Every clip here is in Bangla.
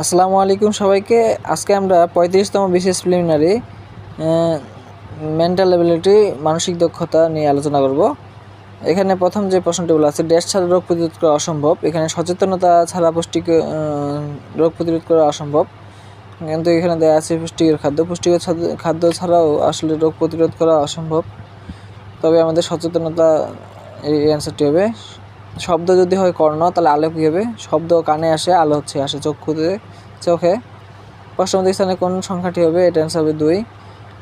আসসালামু আলাইকুম সবাইকে। আজকে আমরা পঁয়ত্রিশতম বিশেষ প্রিলিমিনারি মেন্টাল এবিলিটি মানসিক দক্ষতা নিয়ে আলোচনা করব। এখানে প্রথম যে প্রশ্নটি বলা আছে ড্যাশ ছাড়া রোগ প্রতিরোধ করা অসম্ভব। এখানে সচেতনতা ছাড়া পুষ্টিক রোগ প্রতিরোধ করা অসম্ভব। কিন্তু এখানে দেওয়া আছে পুষ্টিকর খাদ্য। পুষ্টিকর খাদ্য- খাদ্য ছাড়াও আসলে রোগ প্রতিরোধ করা অসম্ভব। তবে আমাদের সচেতনতা এই অ্যান্সারটি হবে। শব্দ যদি হয় কর্ণ, তাহলে আলো কী হবে? শব্দ কানে আসে, আলো হচ্ছে, আসে চক্ষুতে, চোখে। প্রশ্নবোধক স্থানে কোন সংখ্যাটি হবে? এটা অ্যান্সার হবে দুই।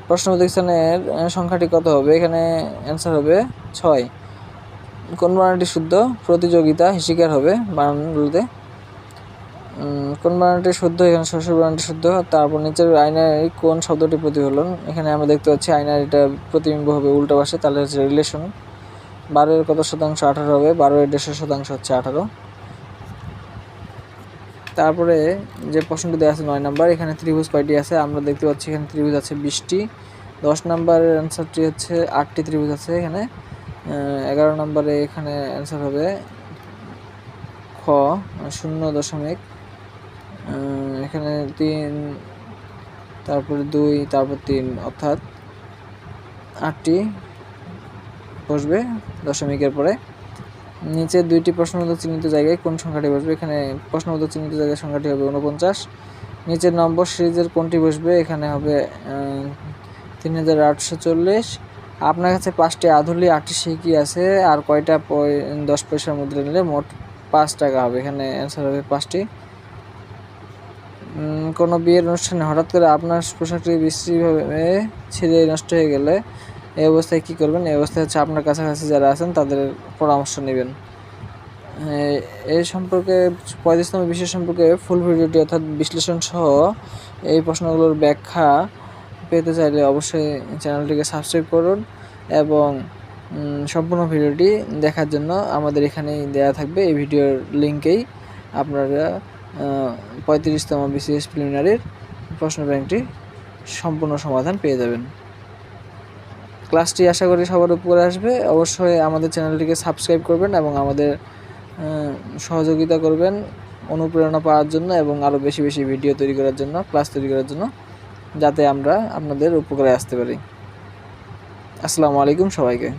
প্রশ্নবোধক স্থানের সংখ্যাটি কত হবে? এখানে অ্যান্সার হবে ছয়। কোন বানানটি শুদ্ধ? প্রতিযোগিতা, হিসিকার হবে বানানগুলোতে কোন বানানটি শুদ্ধ? এখানে শ্বশুর বানানটি শুদ্ধ। তারপর নিচের আয়নার কোন শব্দটি প্রতিফলন? এখানে আমরা দেখতে পাচ্ছি আয়নার এটা প্রতিবিম্ব হবে, উল্টো পাশে, তাহলে হচ্ছে রিলেশন বারো এর কত শতাংশ? আঠারো হবে। বারো এর দেড়শো শতাংশ হচ্ছে আঠারো। তারপরে যে প্রশ্নটি দেওয়া আছে নয় নাম্বার, এখানে ত্রিভুজ কয়টি আছে? আমরা দেখতে পাচ্ছি এখানে ত্রিভুজ আছে বিশটি। দশ নাম্বারের অ্যান্সারটি হচ্ছে আটটি ত্রিভুজ আছে এখানে। এগারো নম্বরে এখানে অ্যান্সার হবে খ শূন্য দশমিক। এখানে তিন, তারপরে দুই, তারপর তিন, অর্থাৎ আটটি। বসবে দশমিকের পরে। নিচে দুইটি প্রশ্নবোধক চিহ্নিত জায়গায় কোন সংখ্যাটি বসবে? এখানে প্রশ্নবোধক চিহ্নিত জায়গায় সংখ্যাটি হবে উনপঞ্চাশ নিচের নম্বর সিরিজের কোনটি বসবে? এখানে হবে তিন হাজার আটশো চল্লিশ। আপনার কাছে পাঁচটি আধুলি, আটটি সিকি আছে, আর কয়টা দশ পয়সার মুদ্রা নিলে মোট পাঁচ টাকা হবে। এখানে অ্যান্সার হবে পাঁচটি। কোনো বিয়ের অনুষ্ঠানে হঠাৎ করে আপনার পোশাকটি বিশ্রীভাবে ছিঁড়ে নষ্ট হয়ে গেলে এই অবস্থায় কী করবেন? এই অবস্থায় হচ্ছে আপনার কাছাকাছি যারা আছেন, তাদের পরামর্শ নেবেন। এই সম্পর্কে পঁয়ত্রিশতম বিশেষ সম্পর্কে ফুল ভিডিওটি অর্থাৎ বিশ্লেষণ সহ এই প্রশ্নগুলোর ব্যাখ্যা পেতে চাইলে অবশ্যই চ্যানেলটিকে সাবস্ক্রাইব করুন এবং সম্পূর্ণ ভিডিওটি দেখার জন্য আমাদের এখানেই দেওয়া থাকবে। এই ভিডিওর লিঙ্কেই আপনারা পঁয়ত্রিশতম বিসিএস প্রিলিমিনারির প্রশ্ন ব্যাংকটি সম্পূর্ণ সমাধান পেয়ে যাবেন। ক্লাসটি আশা করি সবার উপরে আসবে। অবশ্যই আমাদের চ্যানেলটিকে সাবস্ক্রাইব করবেন এবং আমাদের সহযোগিতা করবেন অনুপ্রেরণা পাওয়ার জন্য এবং আরও বেশি বেশি ভিডিও তৈরি করার জন্য, ক্লাস তৈরি করার জন্য, যাতে আমরা আপনাদের উপকারে আসতে পারি। আসসালামু আলাইকুম সবাইকে।